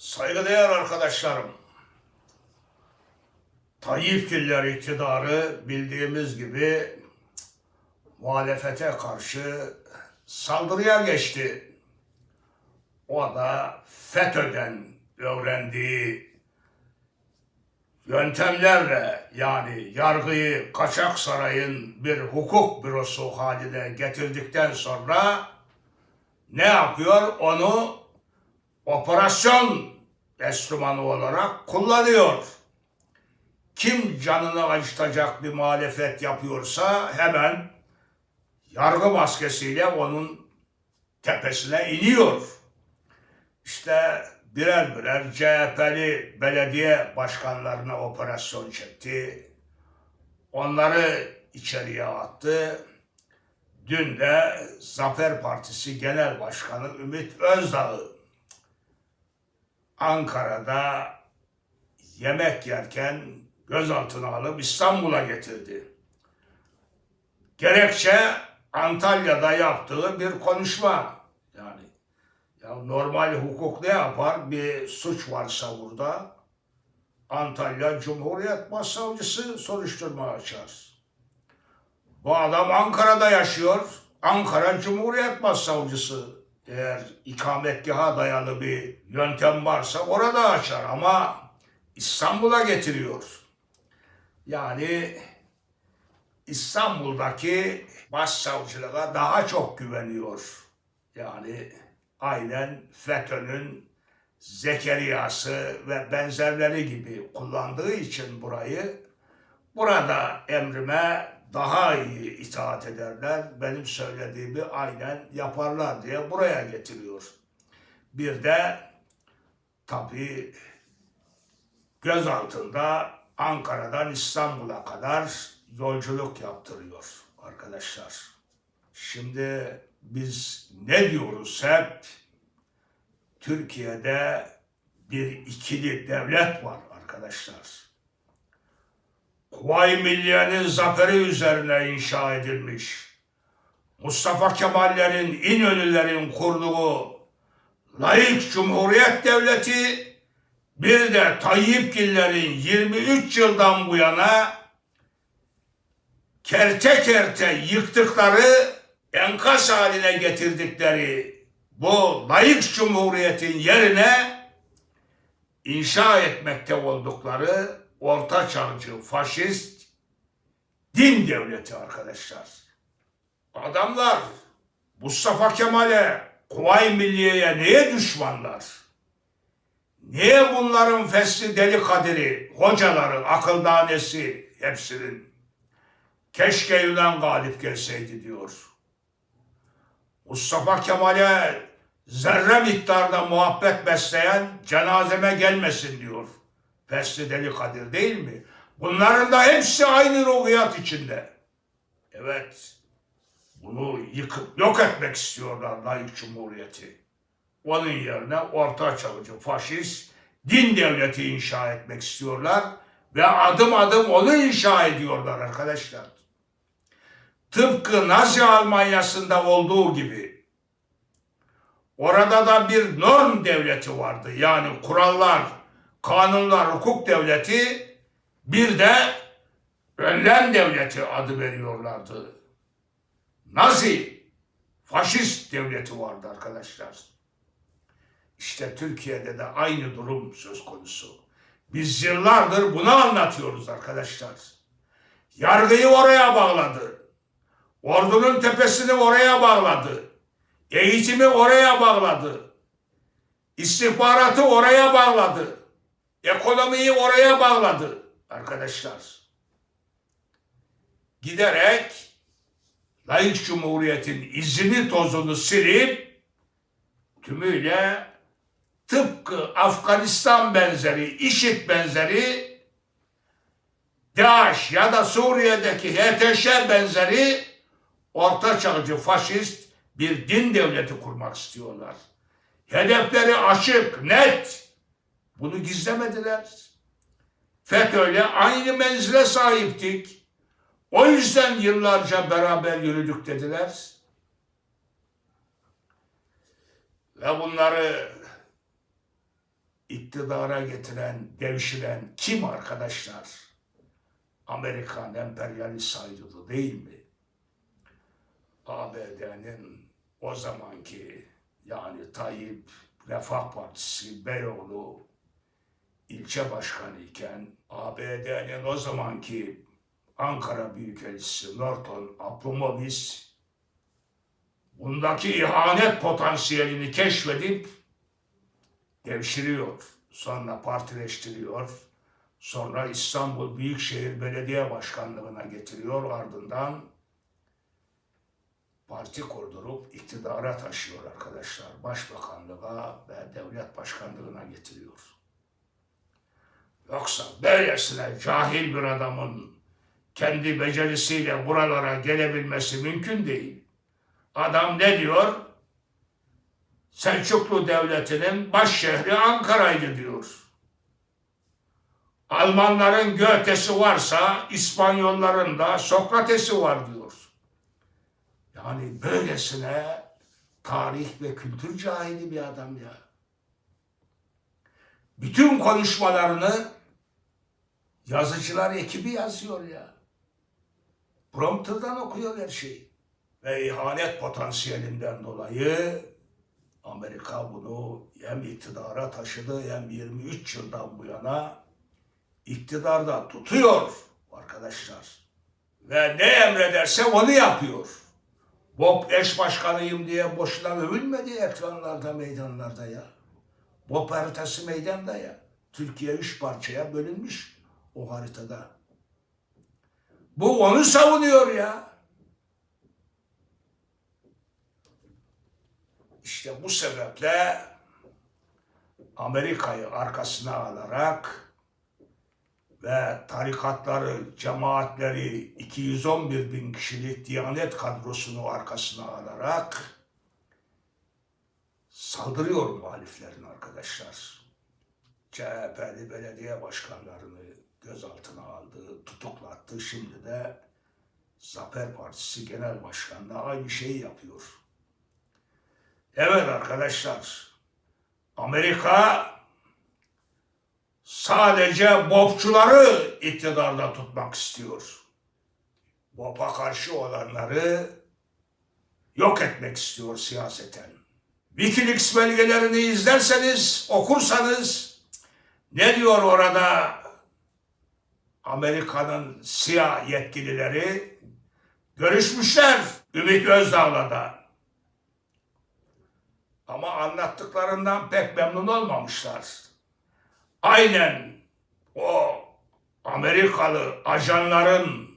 Saygıdeğer arkadaşlarım, Tayyipgiller iktidarı bildiğimiz gibi muhalefete karşı saldırıya geçti. O da FETÖ'den öğrendiği yöntemlerle yani yargıyı kaçak sarayın bir hukuk bürosu haline getirdikten sonra ne yapıyor? Onu operasyon enstrümanı olarak kullanıyor. Kim canını acıtacak bir muhalefet yapıyorsa hemen yargı maskesiyle onun tepesine iniyor. İşte birer birer CHP'li belediye başkanlarına operasyon çekti. Onları içeriye attı. Dün de Zafer Partisi Genel Başkanı Ümit Özdağ'ı Ankara'da yemek yerken gözaltına alıp İstanbul'a getirdi. Gerekçe Antalya'da yaptığı bir konuşma. Yani ya normal hukuk ne yapar? Bir suç varsa burada Antalya Cumhuriyet Başsavcısı soruşturma açar. Bu adam Ankara'da yaşıyor. Ankara Cumhuriyet Başsavcısı eğer ikametgaha dayalı bir yöntem varsa orada açar ama İstanbul'a getiriyor. Yani İstanbul'daki başsavcılığa daha çok güveniyor. Yani aynen FETÖ'nün Zekeriya'sı ve benzerleri gibi kullandığı için burayı burada emrime daha iyi itaat ederler. Benim söylediğimi aynen yaparlar diye buraya getiriyor. Bir de tabii göz altında Ankara'dan İstanbul'a kadar yolculuk yaptırıyor arkadaşlar. Şimdi biz ne diyoruz hep? Türkiye'de bir ikili devlet var arkadaşlar. Kuvayi Milliye'nin zaferi üzerine inşa edilmiş. Mustafa Kemal'lerin, İnönü'lerin kurduğu layık Cumhuriyet Devleti bir de Tayyipgillerin 23 yıldan bu yana kerte kerte yıktıkları enkaz haline getirdikleri bu layık cumhuriyetin yerine inşa etmekte oldukları orta çağcı faşist din devleti arkadaşlar. Adamlar Mustafa Kemal'e, Kuvayi Milliye'ye neye düşmanlar? Niye bunların fesli deli kadiri, hocaları, akıldanesi hepsinin keşke Yunan galip gelseydi diyor. Mustafa Kemal'e zerre miktarda muhabbet besleyen cenazeme gelmesin diyor. Deli Kadir değil mi? Bunların da hepsi aynı ruhiyat içinde. Evet. Bunu yıkıp yok etmek istiyorlar layık cumhuriyeti. Onun yerine orta çağcı faşist din devleti inşa etmek istiyorlar ve adım adım onu inşa ediyorlar arkadaşlar. Tıpkı Nazi Almanyası'nda olduğu gibi orada da bir norm devleti vardı. Yani kurallar, kanunlar, hukuk devleti bir de önlem devleti adı veriyorlardı. Nazi, faşist devleti vardı arkadaşlar. İşte Türkiye'de de aynı durum söz konusu. Biz yıllardır bunu anlatıyoruz arkadaşlar. Yargıyı oraya bağladı. Ordunun tepesini oraya bağladı. Eğitimi oraya bağladı. İstihbaratı oraya bağladı. Ekonomiyi oraya bağladı arkadaşlar. Giderek layık cumhuriyetin izini tozunu silip tümüyle tıpkı Afganistan benzeri, IŞİD benzeri DAEŞ ya da Suriye'deki HTŞ benzeri orta çağcı faşist bir din devleti kurmak istiyorlar. Hedefleri açık, net. Bunu gizlemediler. FETÖ'yle aynı menzile sahiptik. O yüzden yıllarca beraber yürüdük dediler. Ve bunları iktidara getiren, devşiren kim arkadaşlar? Amerikan emperyalist saydığı değil mi? ABD'nin o zamanki yani Tayyip Refah Partisi Beyoğlu ilçe başkanı iken ABD'nin o zamanki Ankara Büyükelçisi Norton Abramovich bundaki ihanet potansiyelini keşfedip devşiriyor. Sonra partileştiriyor. Sonra İstanbul Büyükşehir Belediye Başkanlığı'na getiriyor. Ardından parti kurdurup iktidara taşıyor arkadaşlar. Başbakanlığa ve devlet başkanlığına getiriyor. Yoksa böylesine cahil bir adamın kendi becerisiyle buralara gelebilmesi mümkün değil. Adam ne diyor? Selçuklu Devleti'nin baş şehri Ankara'ydı diyor. Almanların Goethe'si varsa İspanyolların da Sokrates'i var diyor. Yani böylesine tarih ve kültür cahili bir adam ya. Bütün konuşmalarını yazıcılar ekibi yazıyor ya. Prompter'dan okuyor her şeyi. Ve ihanet potansiyelinden dolayı Amerika bunu hem iktidara taşıdı hem 23 yıldan bu yana iktidarda tutuyor arkadaşlar. Ve ne emrederse onu yapıyor. Bob eş başkanıyım diye boşuna övülmedi ekranlarda, meydanlarda ya. Bob haritası meydanda ya. Türkiye üç parçaya bölünmüş o haritada. Bu onu savunuyor ya. İşte bu sebeple Amerika'yı arkasına alarak ve tarikatları, cemaatleri 211 bin kişilik Diyanet kadrosunu arkasına alarak saldırıyor muhaliflerin arkadaşlar. CHP'li belediye başkanlarını gözaltına aldı, tutuklattı. Şimdi de Zafer Partisi Genel Başkanı'na aynı şeyi yapıyor. Evet arkadaşlar, Amerika sadece bobçuları iktidarda tutmak istiyor. Bob'a karşı olanları yok etmek istiyor siyaseten. Wikileaks belgelerini izlerseniz, okursanız ne diyor orada Amerika'nın siyah yetkilileri? Görüşmüşler Ümit Özdağ'la da. Ama anlattıklarından pek memnun olmamışlar. Aynen o Amerikalı ajanların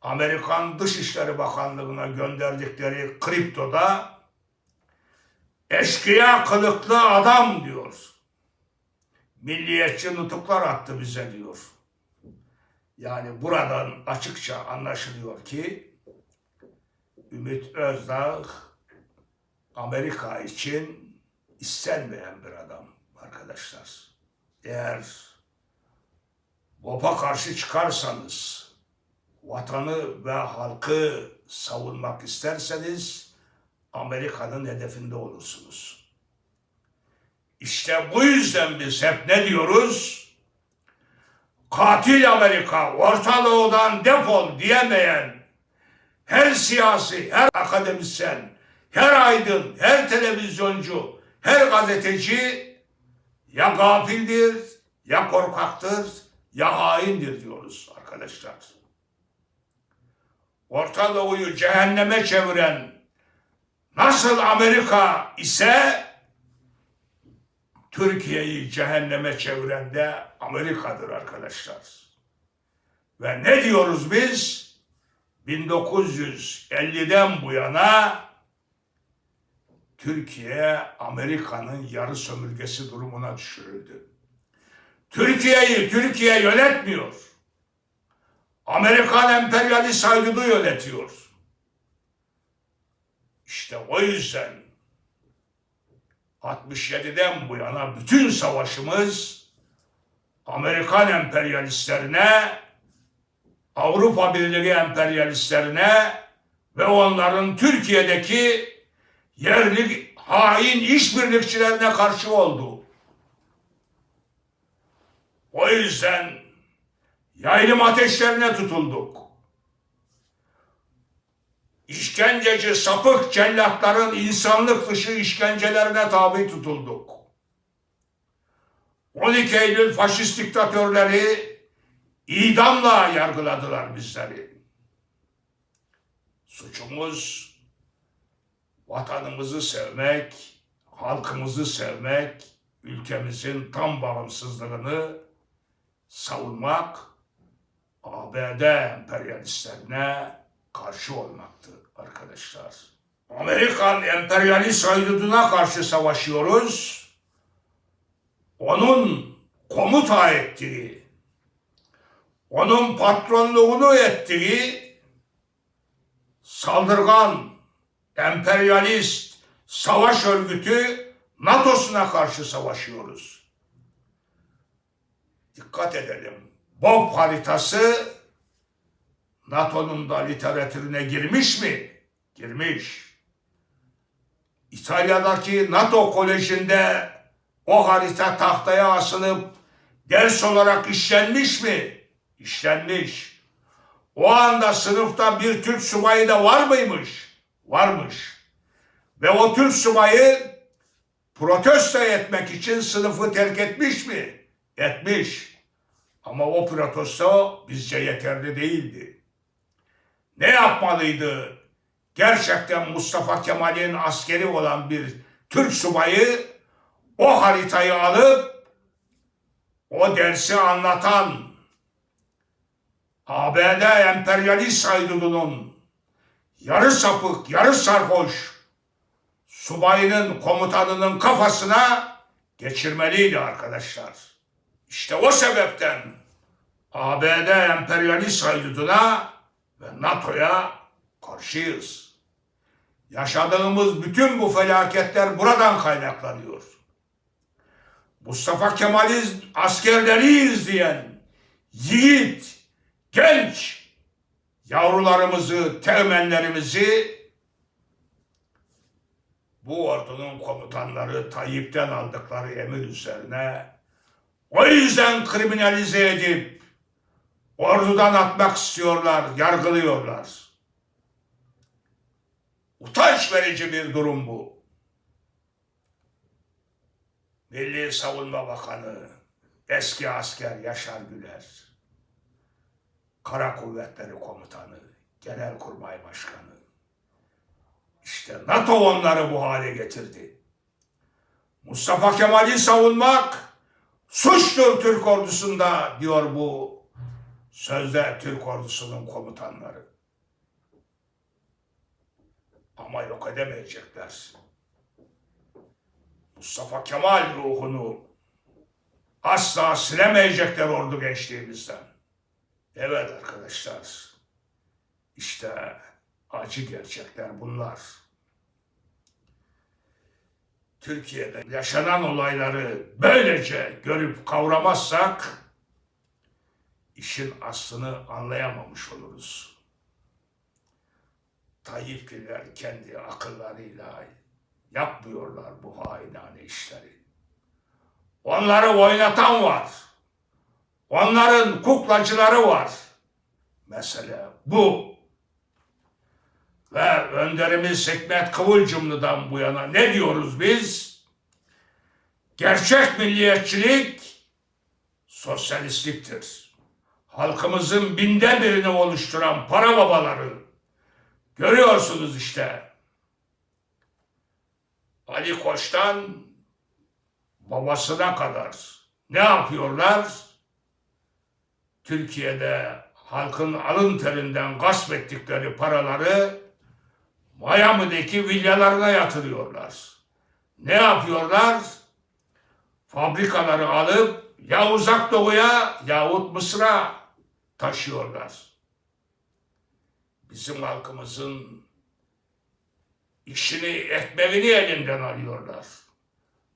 Amerikan Dışişleri Bakanlığı'na gönderdikleri kriptoda eşkıya kılıklı adam diyor. Milliyetçi nutuklar attı bize diyor. Yani buradan açıkça anlaşılıyor ki Ümit Özdağ Amerika için istenmeyen bir adam arkadaşlar. Eğer BOP'a karşı çıkarsanız, vatanı ve halkı savunmak isterseniz Amerika'nın hedefinde olursunuz. İşte bu yüzden biz hep ne diyoruz? Katil Amerika, Orta Doğu'dan defol diyemeyen her siyasi, her akademisyen, her aydın, her televizyoncu, her gazeteci ya gafildir, ya korkaktır, ya haindir diyoruz arkadaşlar. Orta Doğu'yu cehenneme çeviren nasıl Amerika ise Türkiye'yi cehenneme çeviren de Amerika'dır arkadaşlar. Ve ne diyoruz biz? 1950'den bu yana Türkiye Amerika'nın yarı sömürgesi durumuna düşürüldü. Türkiye'yi Türkiye yönetmiyor. Amerikan emperyalist haydut'u yönetiyor. İşte o yüzden 67'den bu yana bütün savaşımız Amerikan emperyalistlerine, Avrupa Birliği emperyalistlerine ve onların Türkiye'deki yerli hain işbirlikçilerine karşı oldu. O yüzden yaylım ateşlerine tutulduk. İşkenceci sapık cellatların insanlık dışı işkencelerine tabi tutulduk. 12 Eylül faşist diktatörleri idamla yargıladılar bizleri. Suçumuz vatanımızı sevmek, halkımızı sevmek, ülkemizin tam bağımsızlığını savunmak, ABD emperyalistlerine karşı olmaktı arkadaşlar. Amerikan emperyalist hayduduna karşı savaşıyoruz. Onun komuta ettiği, onun patronluğunu ettiği saldırgan, emperyalist savaş örgütü NATO'suna karşı savaşıyoruz. Dikkat edelim. Bob haritası NATO'nun da literatürüne girmiş mi? Girmiş. İtalya'daki NATO kolejinde o harita tahtaya asılıp ders olarak işlenmiş mi? İşlenmiş. O anda sınıfta bir Türk subayı da var mıymış? Varmış. Ve o Türk subayı protesto etmek için sınıfı terk etmiş mi? Etmiş. Ama o protesto bizce yeterli değildi. Ne yapmalıydı? Gerçekten Mustafa Kemal'in askeri olan bir Türk subayı o haritayı alıp o dersi anlatan ABD emperyalist haydudunun yarı sapık, yarı sarhoş subayının komutanının kafasına geçirmeliydi arkadaşlar. İşte o sebepten ABD emperyalist hayduduna ve NATO'ya karşıyız. Yaşadığımız bütün bu felaketler buradan kaynaklanıyor. Mustafa Kemal'iz askerleriyiz diyen yiğit, genç yavrularımızı, teğmenlerimizi bu ordunun komutanları Tayyip'ten aldıkları emir üzerine o yüzden kriminalize edip ordudan atmak istiyorlar, yargılıyorlar. Utanç verici bir durum bu. Milli Savunma Bakanı, eski asker Yaşar Güler, Kara Kuvvetleri Komutanı, Genelkurmay Başkanı. İşte NATO onları bu hale getirdi. Mustafa Kemal'i savunmak suçtur Türk ordusunda diyor bu sözde Türk ordusunun komutanları. Ama yok edemeyecekler. Mustafa Kemal ruhunu asla silemeyecekler ordu gençliğimizden. Evet arkadaşlar, işte acı gerçekler bunlar. Türkiye'de yaşanan olayları böylece görüp kavramazsak işin aslını anlayamamış oluruz. Tayyip'liler kendi akıllarıyla yapmıyorlar bu hainane işleri. Onları oynatan var. Onların kuklacıları var. Mesele bu. Ve önderimiz Hikmet Kıvılcımlı'dan bu yana ne diyoruz biz? Gerçek milliyetçilik sosyalistliktir. Halkımızın binde birini oluşturan para babaları görüyorsunuz işte. Ali Koç'tan babasına kadar ne yapıyorlar? Türkiye'de halkın alın terinden gasp ettikleri paraları Miami'deki villalarına yatırıyorlar. Ne yapıyorlar? Fabrikaları alıp ya uzak doğuya yahut Mısır'a taşıyorlar. Bizim halkımızın işini, ekmeğini elinden alıyorlar.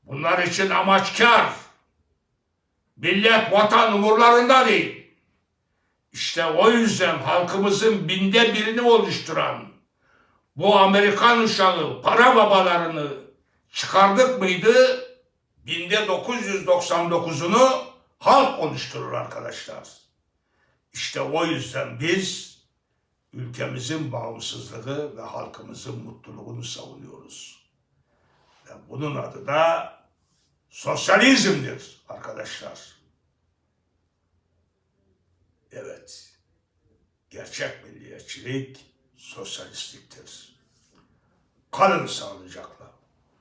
Bunlar için amaçkar. Millet vatan umurlarında değil. İşte o yüzden halkımızın binde birini oluşturan bu Amerikan uşağı para babalarını çıkardık mıydı? Binde 999'unu halk oluşturur arkadaşlar. İşte o yüzden biz ülkemizin bağımsızlığı ve halkımızın mutluluğunu savunuyoruz. Ve bunun adı da sosyalizmdir arkadaşlar. Evet, gerçek milliyetçilik sosyalistliktir. Kalın sağlıcakla.